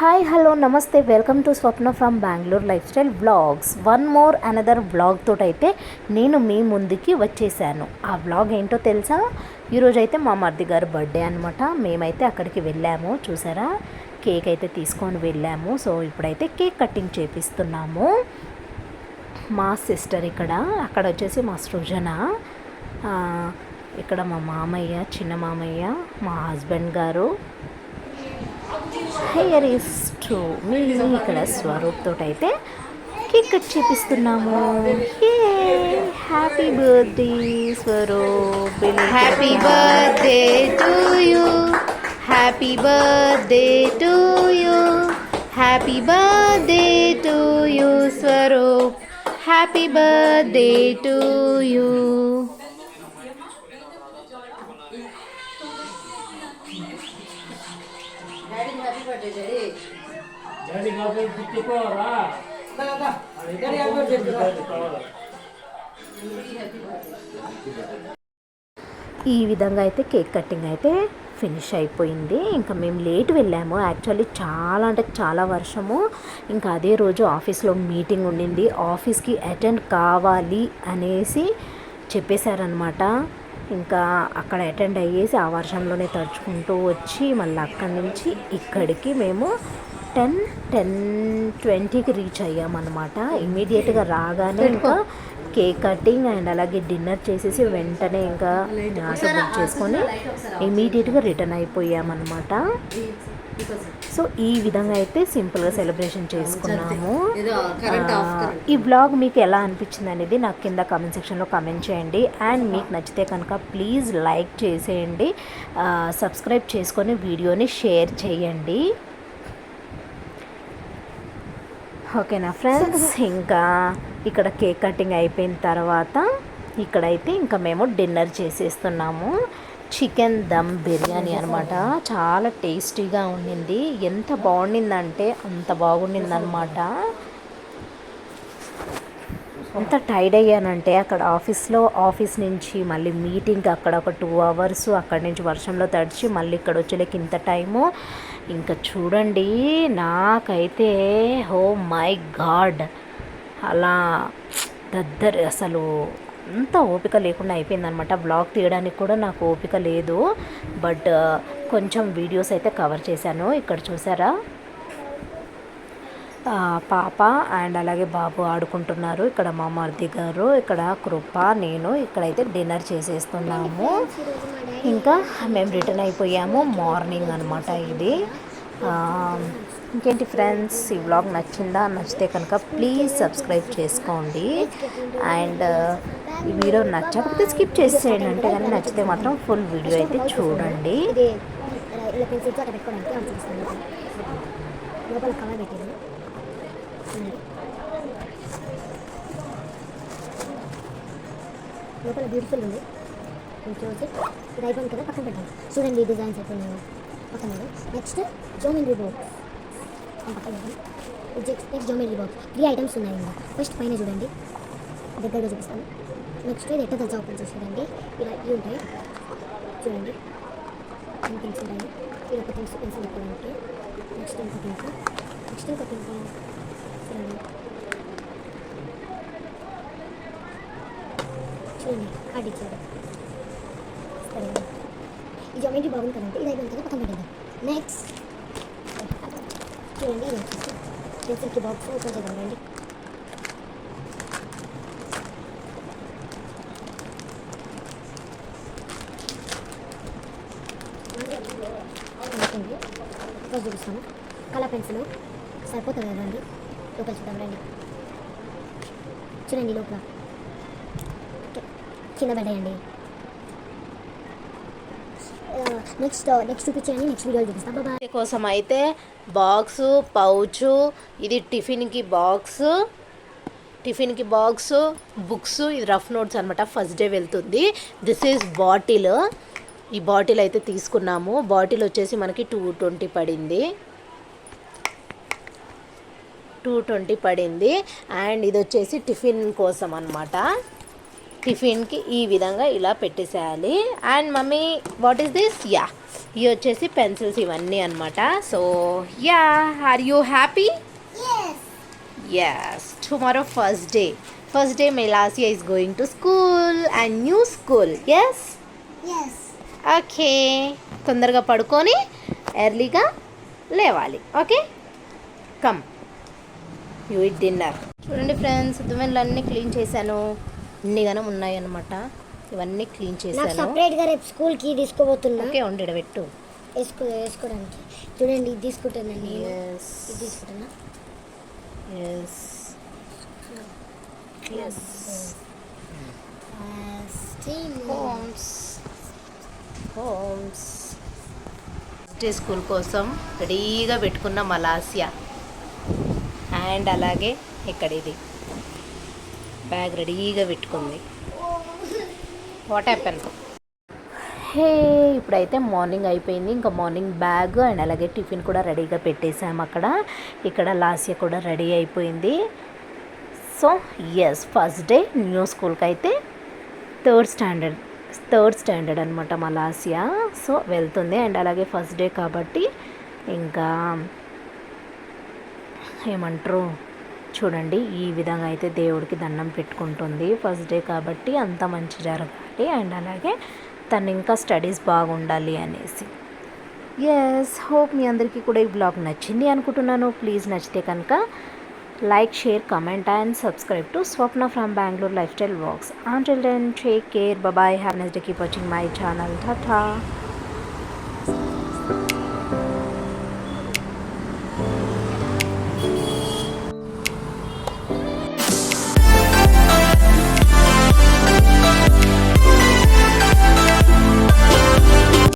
Hi hello నమస్తే. Welcome to Swapna from Bengaluru lifestyle blogs one more another blog తోటైతే నేను మీ ముందుకి వచ్చేసాను. ఆ బ్లాగ్ ఏంటో తెలుసా? ఈరోజు అయితే మా మర్ది గారు బర్త్డే అనమాట మేమైతే అక్కడికి వెళ్ళాము. చూసారా? కేక్ అయితే తీసుకొని వెళ్ళాము. సో ఇప్పుడైతే కేక్ కటింగ్ చేపిస్తున్నాము. మా సిస్టర్ ఇక్కడ. అక్కడ వచ్చేసి మా సృజన. ఇక్కడ మా మామయ్య చిన్న మామయ్య మా హస్బెండ్ గారు. హెయిర్ ఈస్ టు మీ ఇక్కడ స్వరూప్ అయితే cake cut చేపిస్తున్నాము. Happy birthday Swaroop happy birthday to you happy birthday to you happy birthday to you Swaroop happy birthday to you daddy కాబట్టి తిట్టుకోరా ఈ విధంగా అయితే కేక్ కటింగ్ అయితే ఫినిష్ అయిపోయింది. ఇంకా మేము లేట్ వెళ్ళాము. యాక్చువల్లీ చాలా అంటే చాలా వర్షము. ఇంకా అదే రోజు ఆఫీస్లో మీటింగ్ ఉండింది. ఆఫీస్కి అటెండ్ కావాలి అనేసి చెప్పేశారనమాట ఇంకా అక్కడ అటెండ్ అయ్యేసి ఆ వర్షంలోనే తడుచుకుంటూ వచ్చి మళ్ళీ అక్కడి నుంచి ఇక్కడికి మేము టెన్ టెన్ ట్వంటీకి రీచ్ అయ్యామన్నమాట. ఇమీడియట్గా రాగానే ఇంకా కేక్ కటింగ్ అండ్ అలాగే డిన్నర్ చేసేసి వెంటనే ఇంకా ఆటో బుక్ చేసుకొని ఇమీడియట్గా రిటర్న్ అయిపోయామన్నమాట. సో ఈ విధంగా అయితే సింపుల్గా సెలబ్రేషన్ చేసుకున్నాము. ఈ బ్లాగ్ మీకు ఎలా అనిపించింది అనేది నాకు కింద కామెంట్ సెక్షన్లో కామెంట్ చేయండి. అండ్ మీకు నచ్చితే కనుక ప్లీజ్ లైక్ చేసేయండి. సబ్స్క్రైబ్ చేసుకొని వీడియోని షేర్ చేయండి. ఓకేనా ఫ్రెండ్స్ ఇంకా ఇక్కడ కేక్ కటింగ్ అయిపోయిన తర్వాత ఇక్కడైతే ఇంకా మేము డిన్నర్ చేసేస్తున్నాము. చికెన్ దమ్ బిర్యానీ అనమాట చాలా టేస్టీగా ఉండింది. ఎంత బాగుండిందంటే అంత బాగుండిందనమాట ఎంత టైర్డ్ అయ్యానంటే అక్కడ ఆఫీస్లో ఆఫీస్ నుంచి మళ్ళీ మీటింగ్ అక్కడ ఒక టూ అవర్స్ అక్కడి నుంచి వర్షంలో తడిచి మళ్ళీ ఇక్కడ వచ్చేలేక ఇంత టైము. ఇంకా చూడండి నాకైతే హో మై గాడ్! అలా దద్దర్ అసలు అంత ఓపిక లేకుండా అయిపోయిందనమాట బ్లాగ్ తీయడానికి కూడా నాకు ఓపిక లేదు. బట్ uh, కొంచెం వీడియోస్ అయితే కవర్ చేశాను. ఇక్కడ చూసారా? పాప అండ్ అలాగే బాబు ఆడుకుంటున్నారు. ఇక్కడ మా మరిది గారు ఇక్కడ కృప నేను ఇక్కడైతే డిన్నర్ చేసేస్తున్నాము. ఇంకా మేము రిటర్న్ అయిపోయాము. మార్నింగ్ అనమాట ఇది. ఇంకేంటి ఫ్రెండ్స్ ఈ వ్లాగ్ నచ్చిందా? నచ్చితే కనుక ప్లీజ్ సబ్స్క్రైబ్ చేసుకోండి. అండ్ ఈ వీడియో నచ్చకపోతే స్కిప్ చేసేయండి. అంటే కానీ నచ్చితే మాత్రం ఫుల్ వీడియో అయితే చూడండి. లోపల బ్యూటిఫుల్ ఉంది. నేను చూసి ఇది అయిపోయింది కదా పక్కన పెట్టండి. చూడండి డిజైన్స్ అయిపోయినాయి పక్కన నెక్స్ట్ జోమెట్రీ బాక్స్ పక్కన పెట్టాను next geometry box three items ఉన్నాయి ఇంకా ఫస్ట్ పైన చూడండి. దగ్గరగా చూపిస్తాను. నెక్స్ట్ ఇది ఎట్ట తెలుసా ఓపెన్ చేసి చూడండి ఇలా ఇవి ఉంటాయి. చూడండి. పెన్స్ ఉంటాయి. ఇది ఒక పెన్స్ పెన్సిల్ పెట్టుకోవడానికి నెక్స్ట్ ఇంకో పెన్స్ నెక్స్ట్ ఇంకో పెన్స్ చూడండి. చూడండి. కార్డ్ ఇచ్చారు సరే ఈ జోమెంట్రీ బాగుంది కదంటే ఇది అయిపోయింది కదా పక్కన పెట్టేద్దాం నెక్స్ట్ చూడండి ఇది వచ్చేసి పెన్సిల్కి బాక్స్ ఓపెన్ చేద్దాం రండి అయిపోయింది చూపిస్తాను కలర్ పెన్సిల్ సరిపోతుంది రండి లోపల చూద్దాం రండి చూడండి లోపల కింద పడేయండి నెక్స్ట్ నెక్స్ట్ చూపించండి నెక్స్ట్ వీడియో చూపిస్తాం. బాబా కోసం అయితే బాక్స్ పౌచ్ ఇది టిఫిన్కి బాక్స్ టిఫిన్కి బాక్స్ బుక్స్ ఇది రఫ్ నోట్స్ అనమాట ఫస్ట్ డే వెళ్తుంది. దిస్ ఈజ్ బాటిల్ ఈ బాటిల్ అయితే తీసుకున్నాము. బాటిల్ వచ్చేసి మనకి టూ ట్వంటీ పడింది. టూ ట్వంటీ పడింది. అండ్ ఇది వచ్చేసి టిఫిన్ కోసం అనమాట టిఫిన్కి ఈ విధంగా ఇలా పెట్టేసేయాలి. And mummy what is this yeah ఇవి వచ్చేసి పెన్సిల్స్ ఇవన్నీ అనమాట so yeah are you happy yes tomorrow first day first day మెలాసియా is going to school and new school yes okay తొందరగా పడుకొని ఎర్లీగా లేవాలి. Okay come you it dinner చూడండి friends దువ్వెనలు అన్నీ క్లీన్ చేశాను. ఇన్నిగానం ఉన్నాయి అనమాట ఇవన్నీ క్లీన్ నాకు చేశాను. సపరేట్గా రేపు స్కూల్కి తీసుకోబోతున్నా ఓకే ఉండేడ పెట్టు. వేసుకో వేసుకోవడానికి. చూడండి ఇది తీసుకుంటాను నేను? ఎస్ ఇది తీసుకుంటున్నా yes yes homes homes day school కోసం రెడీగా పెట్టుకున్న మలాసియా. అండ్ అలాగే ఇక్కడ ఇది. బ్యాగ్ రెడీగా పెట్టుకుంది. వాట్ హ్యాపెన్ హే ఇప్పుడైతే మార్నింగ్ అయిపోయింది. ఇంకా మార్నింగ్ బ్యాగ్ అండ్ అలాగే టిఫిన్ కూడా రెడీగా పెట్టేసాము అక్కడ. ఇక్కడ లాస్య కూడా రెడీ అయిపోయింది. So yes first day new స్కూల్కి అయితే థర్డ్ స్టాండర్డ్ థర్డ్ స్టాండర్డ్ అనమాట మా లాసియా. సో వెళ్తుంది. అండ్ అలాగే ఫస్ట్ డే కాబట్టి ఇంకా ఏమంటారు? చూడండి ఈ విధంగా అయితే దేవుడికి దండం పెట్టుకుంటుంది. ఫస్ట్ డే కాబట్టి అంత మంచి జరగాలి. అండ్ అలాగే తను ఇంకా స్టడీస్ బాగుండాలి అనేసి. ఎస్ హోప్ మీ అందరికీ కూడా ఈ బ్లాగ్ నచ్చింది అనుకుంటున్నాను. ప్లీజ్ నచ్చితే కనుక like share comment and subscribe to Swapna from Bengaluru lifestyle vlogs until then take care bye have nice day keep watching my channel Tata